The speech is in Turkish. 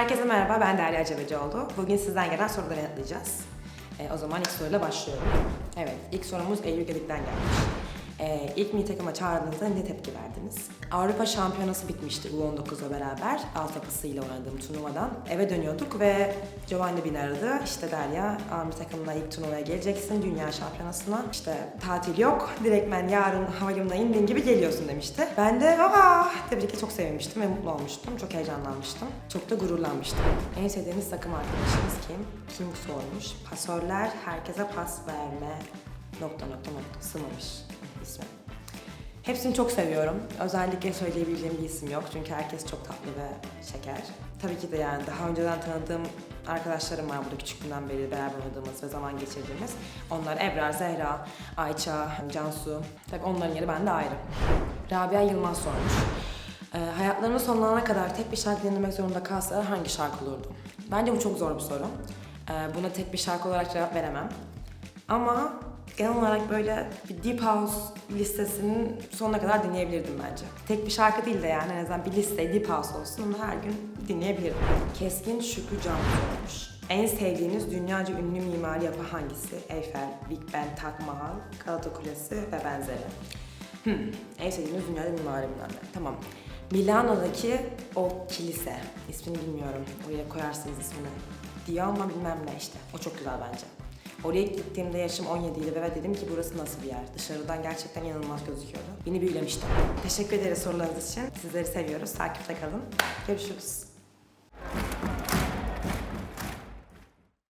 Herkese merhaba, ben Derya Cebecioğlu. Bugün sizden gelen soruları yanıtlayacağız. Ee, o zaman ilk soruyla başlıyorum. Evet, ilk sorumuz Eylül Gedik'ten gelmiş. Ee, ilk milli takıma çağrıldığınızda ne tepki verdiniz? Avrupa Şampiyonası bitmişti U19'la beraber. Altyapısıyla oynadığım turnuvadan. Eve dönüyorduk ve Giovanni beni aradı. İşte Derya, milli takımla ilk turnuvaya geleceksin, Dünya Şampiyonası'na. İşte tatil yok, direktmen yarın havalimanına indiğin gibi geliyorsun demişti. Ben de aa tabii ki çok sevinmiştim ve mutlu olmuştum. Çok heyecanlanmıştım. Çok da gururlanmıştım. En sevdiğiniz takım arkadaşınız kim? Kim sormuş? Pasörler herkese pas verme nokta nokta nokta sığmamış ismi. Hepsini çok seviyorum. Özellikle söyleyebileceğim bir isim yok çünkü herkes çok tatlı ve şeker. Tabii ki de yani daha önceden tanıdığım arkadaşlarım var burada küçüklüğünden beri beraber oynadığımız ve zaman geçirdiğimiz. Onlar Ebrar, Zehra, Ayça, Cansu. Tabii onların yeri bende ayrı. Rabia Yılmaz sormuş. Ee, hayatlarının sonlarına kadar tek bir şarkı dinlemek zorunda kalsalar hangi şarkı olurdu? Bence bu çok zor bir soru. Ee, buna tek bir şarkı olarak cevap veremem. Ama genel olarak böyle bir Deep House listesinin sonuna kadar dinleyebilirdim bence. Tek bir şarkı değil de yani en azından bir liste Deep House olsun onu her gün dinleyebilirim. Keskin Şükrü Can sormuş. En sevdiğiniz dünyaca ünlü mimari yapı hangisi? Eiffel, Big Ben, Taj Mahal, Galata Kulesi ve benzeri. Hmm, en sevdiğiniz dünyada mimari ne. Tamam. Milano'daki o kilise. İsmini bilmiyorum. Oraya koyarsınız ismini. Diyor ama bilmem ne işte. O çok güzel bence. Oraya gittiğimde yaşım 17 idi ve dedim ki burası nasıl bir yer? Dışarıdan gerçekten inanılmaz gözüküyordu. Beni büyülemişti. Teşekkür ederiz sorularınız için. Sizleri seviyoruz. Takipte kalın. Görüşürüz.